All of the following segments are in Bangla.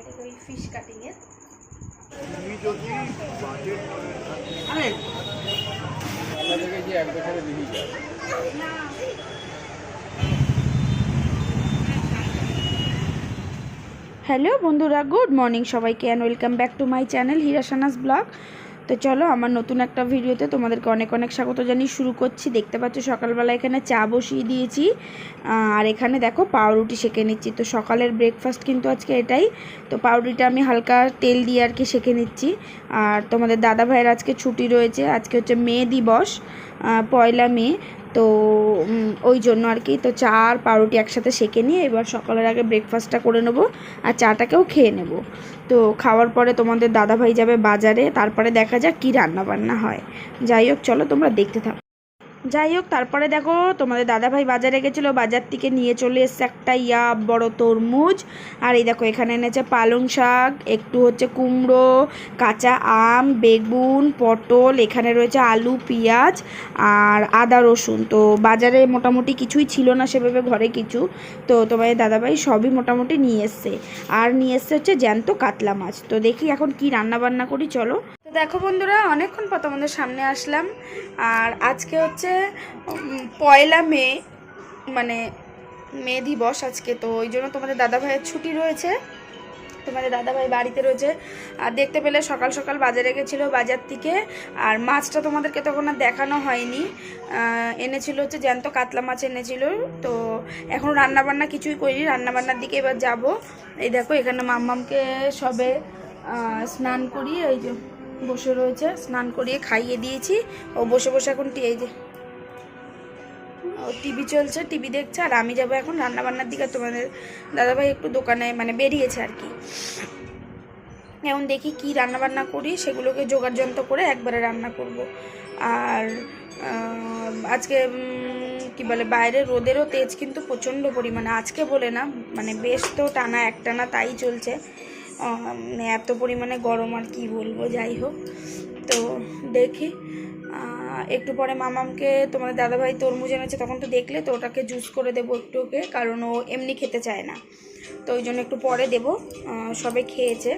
এটাকে ওই ফিশ কাটিংয়ের হ্যালো বন্ধুরা গুড মর্নিং সবাইকে and welcome back to my channel হিরাসানাস blog তো চলো, আমার নতুন একটা ভিডিওতে তোমাদেরকে অনেক অনেক স্বাগত জানিয়ে শুরু করছি। দেখতে পাচ্ছ, সকালবেলা এখানে চা বসিয়ে দিয়েছি। আর এখানে দেখো, পাউরুটি সেঁকে নিচ্ছি। তো সকালের ব্রেকফাস্ট কিন্তু আজকে এটাই। তো পাউরুটিটা আমি হালকা তেল দিয়ে আর কি সেঁকে নিচ্ছি। আর তোমাদের দাদা ভাইয়ের আজকে ছুটি রয়েছে। আজকে হচ্ছে মে দিবস। পয়লা মে। তো ওই জন্য আর কি। তো চা আর পাউরুটি একসাথে সেঁকে নিয়ে এবার সকালের আগে ব্রেকফাস্টটা করে নেব আর চাটাকেও খেয়ে নেব। তো খাওয়ার পরে তোমাদের দাদাভাই যাবে বাজারে, তারপরে দেখা যাক কী রান্নাবান্না হয়। যাই হোক, চলো তোমরা দেখতে থাকো। যাই হোক, তারপরে দেখো, তোমাদের দাদাভাই বাজারে গেছিল, বাজার থেকে নিয়ে চলে এসছে একটা ইয়া, বড় তরমুজ। আর এই দেখো, এখানে এনেছে পালং শাক, একটু হচ্ছে কুমড়ো, কাঁচা আম, বেগুন, পটল, এখানে রয়েছে আলু, পেঁয়াজ আর আদা, রসুন। তো বাজারে মোটামুটি কিছুই ছিল না সেভাবে ঘরে কিছু। তো তোমাদের দাদাভাই সবই মোটামুটি নিয়ে এসছে। আর নিয়ে এসছে হচ্ছে জ্যান্ত কাতলা মাছ। তো দেখি এখন কি রান্না বান্না করি, চলো। দেখো বন্ধুরা, অনেকক্ষণ পর তোমাদের সামনে আসলাম। আর আজকে হচ্ছে পয়লা মে মানে মে দিবস আজকে, তো ওই জন্য তোমাদের দাদাভাইয়ের ছুটি রয়েছে। তোমাদের দাদাভাই বাড়িতে রয়েছে। আর দেখতে পেলে সকাল সকাল বাজারে গেছিল বাজার থেকে, আর মাছটা তোমাদেরকে তখন আর দেখানো হয়নি। এনেছিল হচ্ছে জ্যান্ত কাতলা মাছ এনেছিল, তো এখন রান্নাবান্না কিছুই করিনি। রান্নাবান্নার দিকে এবার যাব। এই দেখো, এখানে মাম্মামকে সবে স্নান করি এই যে বসে রয়েছে, স্নান করিয়ে খাইয়ে দিয়েছি। ও বসে বসে এখন এই যে, ও টিভি চলছে, টিভি দেখছে, আর আমি যাব এখন রান্নাবান্নার দিকে। তোমাদের দাদাভাই একটু দোকানে মানে বেরিয়েছে আর কি। এখন দেখি কি রান্না বান্না করি, সেগুলোকে জোগাড় যন্ত্র করে একবারে রান্না করব। আর আজকে কি বলে, বাইরে রোদেরও তেজ কিন্তু প্রচণ্ড পরিমাণে। আজকে বলে না মানে বেশ তো টানা, একটানা তাই চলছে। এত পরিমাণে গরম আর কি বলব, যাই হোক। তো দেখি একটু পরে মামামকে, তোমাদের দাদাভাই তরমুজ এনেছে, তখন তো দেখলে তো ওটাকে জুস করে দেবো একটু ওকে, কারণ ও এমনি খেতে চায় না। তো ওই জন্য একটু পরে দেবো সবে খেয়েছে।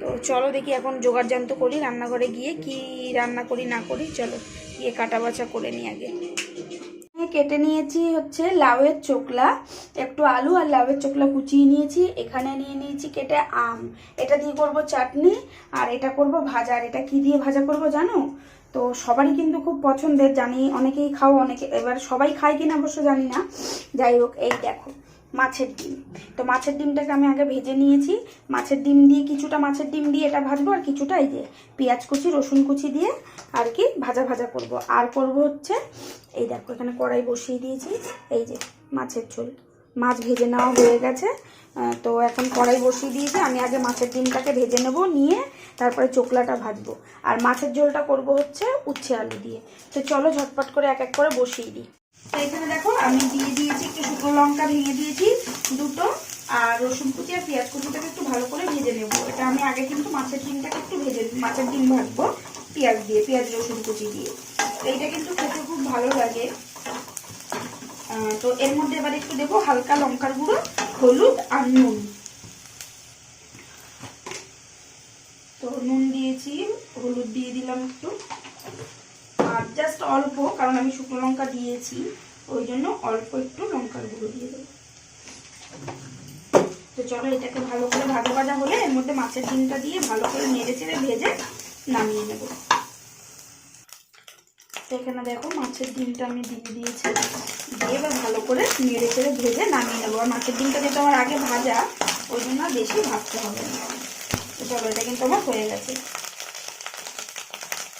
তো চলো দেখি এখন জোগাড় যন্ত্র করি, রান্নাঘরে গিয়ে কি রান্না করি না করি, চলো গিয়ে কাটা বাছা করে নিই আগে। কেটে নিয়েছি হচ্ছে লাউয়ের চোকলা, একটু আলু আর লাউয়ের চোকলা কুচিয়ে নিয়েছি, এখানে নিয়ে নিয়েছি কেটে আম। এটা দিয়ে করব চাটনি আর এটা করব ভাজা। আর এটা কি দিয়ে ভাজা করব জানো? তো সবারই কিন্তু খুব পছন্দের, জানি অনেকেই খাও, অনেকে এবার সবাই খায় কিনা অবশ্য জানি না। যাই হোক, এই দেখো। মাছের ডিম। তো মাছের ডিমটাকে আমি আগে ভেজে নিয়েছি। মাছের ডিম দিয়ে কিছুটা মাছের ডিম দিয়ে এটা ভাজবো আর কিছুটা এই যে পেঁয়াজ কুচি, রসুন কুচি দিয়ে আর কি ভাজা ভাজা করব। আর করব হচ্ছে, এই দেখো এখানে কড়াই বসিয়ে দিয়েছি, এই যে মাছের ঝোল। মাছ ভেজে নেওয়া হয়ে গেছে। তো এখন কড়াই বসিয়ে দিয়েছি, আমি আগে মাছের ডিমটাকে ভেজে নেব, নিয়ে তারপরে চোকলাটা ভাজবো। আর মাছের ঝোলটা করব হচ্ছে উচ্ছে আলু দিয়ে। তো চলো ঝটপট করে এক এক করে বসিয়ে দিই। তো এখানে আমি দিয়ে দিয়েছি একটু শুকনো লঙ্কা ভেঙে দিয়েছি দুটো, আর রসুন কুচি আর পেঁয়াজ কুচিটাকে একটু ভালো করে ভেজে নেব। এটা আমি আগে কিন্তু মাছের ডিমটাকে একটু ভেজে, মাছের ডিম ভাজবো পেঁয়াজ দিয়ে, পেঁয়াজ, রসুন কুচি দিয়ে। এইটা কিন্তু খেতে খুব ভালো লাগে। তো এর মধ্যে এবার একটু দেবো হালকা লঙ্কার গুঁড়ো, হলুদ আর নুন। তো নুন দিয়েছি, হলুদ দিয়ে দিলাম একটু। আর জাস্ট অল্প, কারণ আমি শুকনো লঙ্কা দিয়েছি। ওই জন্য অল্প একটু লঙ্কার গুঁড়ো দিয়ে দেবো। তো চলো এটাকে ভালো করে ভাজা ভাজা হলে এর মধ্যে মাছের ডিমটা দিয়ে ভালো করে নেড়ে চেড়ে ভেজে নামিয়ে নেব। এখানে দেখো মাছের ডিমটা আমি দিয়ে দিয়েছি। দিয়ে এবার ভালো করে নেড়ে চেড়ে ভেজে নামিয়ে নেব। আর মাছের ডিমটা যেহেতু আমার আগে ভাজা, ওই জন্য বেশি ভাজতে হবে তো চলো, এটা কিন্তু আমার হয়ে গেছে।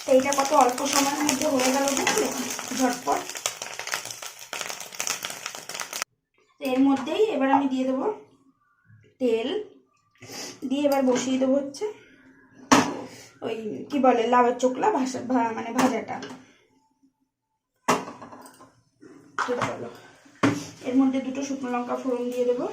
তো এইটা কত অল্প সময়ের মধ্যে হয়ে গেল দেখলে ঝটপট তো এর মধ্যেই এবার আমি দিয়ে দেবো তেল। দিয়ে এবার বসিয়ে দেবো হচ্ছে ওই কি বলে, লাউয়ের চোকলা ভাসা মানে ভাজাটা। চলো। এর মধ্যে দুটো শুকনো লঙ্কা ফোড়ন দিয়ে দেবো।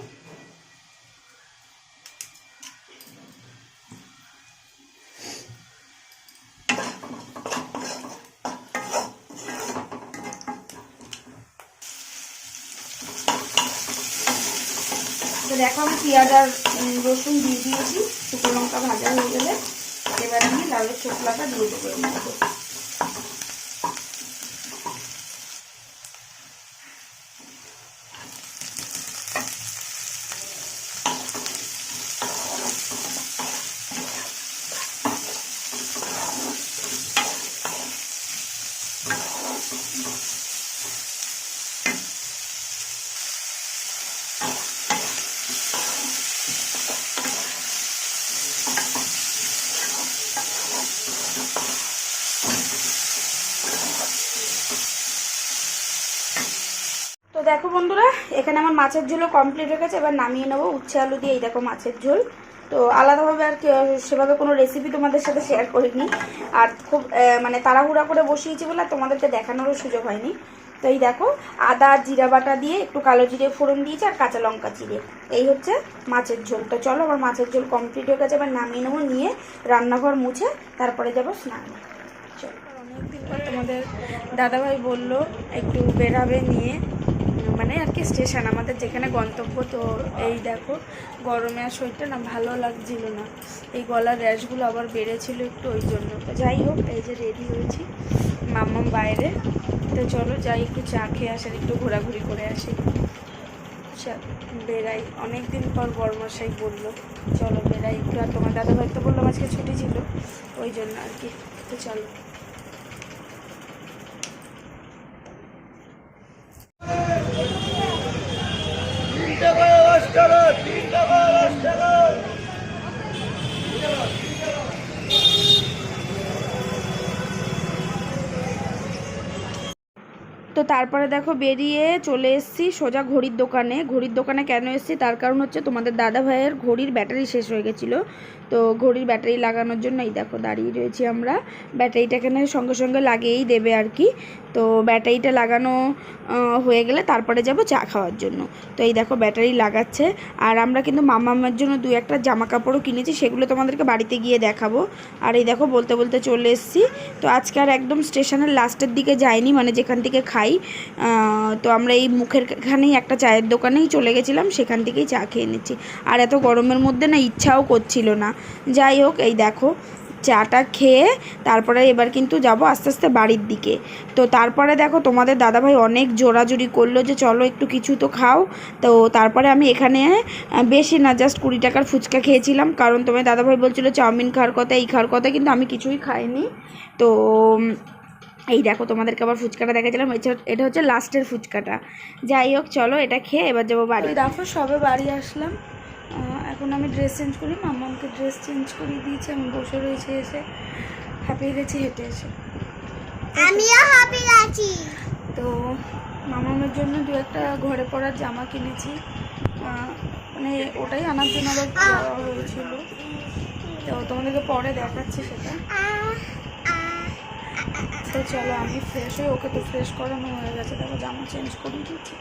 দেখো আমি পেঁয়াজ আর রসুন দিয়ে দিয়েছি। শুকনো লঙ্কা ভাজা হয়ে গেলে, এবার আমি লালের ছোকলাটা দিয়ে দেবো দেখো বন্ধুরা, এখানে আমার মাছের ঝোলও কমপ্লিট হয়ে গেছে। এবার নামিয়ে নেব উচ্ছে আলু দিয়ে এই দেখো মাছের ঝোল। তো আলাদাভাবে আর সেভাবে কোনো রেসিপি তোমাদের সাথে শেয়ার করিনি। আর খুব মানে তাড়াহুড়া করে বসিয়েছি বলে তোমাদেরকে দেখানোরও সুযোগ হয়নি। তো এই দেখো, আদা, জিরা বাটা দিয়ে একটু কালো জিরে ফোড়ন দিয়েছি আর কাঁচা লঙ্কা চিড়ে। এই হচ্ছে মাছের ঝোল। তো চলো, আমার মাছের ঝোল কমপ্লিট হয়ে গেছে। এবার নামিয়ে নেব, নিয়ে রান্নাঘর মুছে তারপরে যাব স্নানে চলো। অনেকদিন পর তোমাদের দাদাভাই বলল, একটু বেরাবে নিয়ে। মানে আর কি স্টেশন, আমাদের যেখানে গন্তব্য তো এই দেখো, গরমে আর শরীরটা না ভালো লাগছিল না। এই গলার র্যাশগুলো আবার বেড়েছিল একটু ওই জন্য। তো যাই হোক, এই যে রেডি হয়েছি মাম্মাম বাইরে। তো চলো যাই, একটু চা খেয়ে আসি আর একটু ঘোরাঘুরি করে আসি। বেড়াই। অনেক দিন পর বর্মশাই বলল, চলো বেড়াই একটু। আর তোমার দাদাভাই তো বললাম আজকে ছুটি ছিল। ওই জন্য আর কি। তো চলো। তো তারপরে দেখো বেরিয়ে চলে এসেছি সোজা ঘড়ির দোকানে। ঘড়ির দোকানে কেন এসেছি? তার কারণ হচ্ছে তোমাদের দাদা ভাইয়ের ঘড়ির ব্যাটারি শেষ হয়ে গেছিল। তো ঘড়ির ব্যাটারি লাগানোর জন্য এই দেখো দাঁড়িয়ে রয়েছি আমরা। ব্যাটারিটা এখানে সঙ্গে সঙ্গে লাগিয়েই দেবে আর কি। তো ব্যাটারিটা লাগানো হয়ে গেলে তারপরে যাব চা খাওয়ার জন্য। তো এই দেখো ব্যাটারি লাগাচ্ছে। আর আমরা কিন্তু মামার জন্য দু একটা জামা কাপড়ও কিনেছি, সেগুলো তোমাদেরকে বাড়িতে গিয়ে দেখাবো। আর এই দেখো বলতে বলতে চলে এসেছি। তো আজকে আর একদম স্টেশনের লাস্টের দিকে যাইনি মানে যেখান থেকে খাই আহ, তো আমরা এই মুখের এখানেই একটা চায়ের দোকানেই চলে গেছিলাম সেখান থেকেই চা খেয়ে নিচ্ছি। আর এত গরমের মধ্যে না ইচ্ছাও করছিল না। যাই হোক এই দেখো চাটা খেয়ে তারপরে এবার কিন্তু যাব আস্তে আস্তে বাড়ির দিকে। তো তারপরে দেখো তোমাদের দাদাভাই অনেক জোরাজুরি করল যে চলো একটু কিছু তো খাও। তো তারপরে আমি এখানে বেশি না জাস্ট কুড়ি টাকার ফুচকা খেয়েছিলাম। কারণ তোমার দাদাভাই বলছিলো চাউমিন খাওয়ার কথা এই খাওয়ার কথা কিন্তু আমি কিছুই খাইনি। তো এই দেখো তোমাদেরকে আবার ফুচকাটা দেখাচ্ছিলাম এটা- এটা হচ্ছে লাস্টের ফুচকাটা। যাই হোক চলো এটা খেয়ে এবার যাব বাড়ি। দেখো সবে বাড়ি আসলাম। এখন আমি ড্রেস চেঞ্জ করি মাম্মামকে ড্রেস চেঞ্জ করিয়ে দিয়েছি আমি বসে রয়েছে এসে। হাঁপিয়ে গেছি হেঁটে এসে। আমিও হাবি আছি। তো মামামের জন্য দু একটা ঘরে পরার জামা কিনেছি। মানে ওটাই আনার জন্য আবার হয়েছিল। তো তোমাদেরকে পরে দেখাচ্ছি সেটা। তো চলো, আমি ফ্রেশ হয়ে ওকে তো ফ্রেশ করানো হয়ে গেছে। দেখো, জামা চেঞ্জ করে দিয়েছি।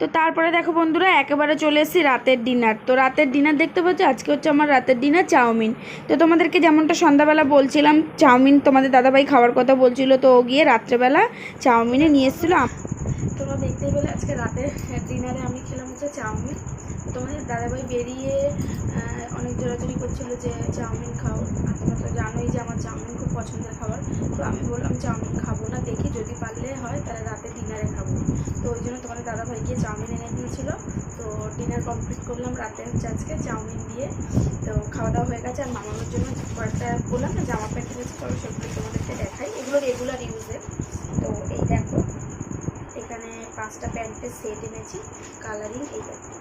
তো তারপরে দেখো বন্ধুরা, একেবারে চলে এসেছি রাতের ডিনার তো রাতের ডিনার দেখতে পাচ্ছ? আজকে হচ্ছে আমার রাতের ডিনার চাউমিন। তো তোমাদেরকে যেমনটা সন্ধ্যাবেলা বলছিলাম, চাউমিন তোমাদের দাদাভাই খাওয়ার কথা বলছিল, তো ও গিয়ে রাত্রেবেলা চাউমিনে নিয়ে এসেছিল। তোমরা দেখতেই পেলে আজকে রাতের ডিনারে আমি খেলাম হচ্ছে চাউমিন। তোমাদের দাদাভাই বেরিয়ে অনেক জোরাজুরি করছিল যে চাউমিন খাও। আর তোমরা তো জানোই যে আমার চাউমিন খুব পছন্দের খাবার। তো আমি বললাম, চাউমিন খাব না, দেখি যদি পারলে হয়, তাহলে রাতে ডিনারে খাব। তো ওই জন্য তোমাদের দাদাভাই গিয়ে চাউমিন এনে দিয়েছিল। তো ডিনার কমপ্লিট করলাম রাতে হচ্ছে আজকে চাউমিন দিয়ে। তো খাওয়া দাওয়া হয়ে গেছে, আর মামানোর জন্য কয়েকটা বললাম না, জামা প্যান্ট কিনেছি চলো সেগুলো তোমাদেরকে দেখাই। এগুলো রেগুলার ইউজের তো এই দেখো, এখানে পাঁচটা প্যান্টের সেট এনেছি কালারিং এই দেখো।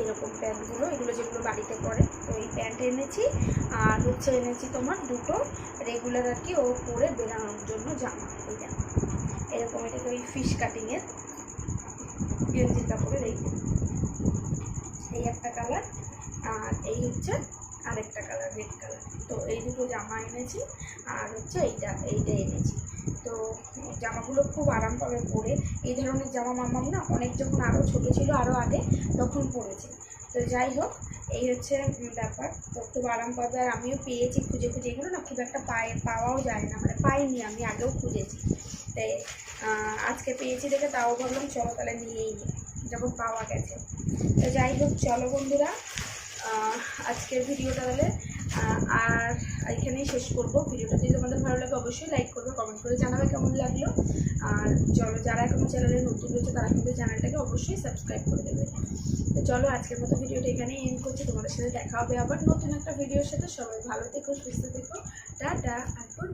এরকম প্যান্টগুলো, এগুলো যেগুলো বাড়িতে পরে, তো এই প্যান্ট এনেছি। আর হচ্ছে এনেছি তোমার দুটো রেগুলার আর কি, ও পরে বেরানোর জন্য জামা, এই জামা এরকম এটাকে ওই ফিশ কাটিংয়ের গেঞ্জির কাপড়ের এই এই একটা কালার আর এই হচ্ছে আরেকটা কালার রেড কালার। তো এই দুটো জামা এনেছি, আর হচ্ছে এইটা এইটা এনেছি। তো জামাগুলো খুব আরাম পাবে পরে। এই ধরনের জামা মামাম না, অনেক যখন আরও ছোটো ছিল আরও আগে, তখন পরেছে। তো যাই হোক, এই হচ্ছে ব্যাপার। তো খুব আরাম পাবে, আর আমিও পেয়েছি খুঁজে খুঁজে। এগুলো না খুব একটা পায়ে, পাওয়াও যায় না মানে পাইনি আমি, আগেও খুঁজেছি। তাই আজকে পেয়েছি দেখে তাও ভাবলাম, চলো তাহলে নিয়েই নিই যখন পাওয়া গেছে। তো যাই হোক, চলো বন্ধুরা। আজকের ভিডিওটা তাহলে আর এখানেই শেষ করব। ভিডিওটা যদি তোমাদের ভালো লাগে অবশ্যই লাইক করবে কমেন্ট করে জানাবে কেমন লাগল। আর চলো, যারা এখনও চ্যানেলে নতুন রয়েছে, তারা কিন্তু চ্যানেলটাকে অবশ্যই সাবস্ক্রাইব করে দেবে। তো চলো, আজকের মতো ভিডিওটা এখানেই এন্ড করছি। তোমাদের সাথে দেখা হবে আবার নতুন একটা ভিডিওর সাথে। সবাই ভালো থেকো, সুস্থ থেকো। টাটা আর গুড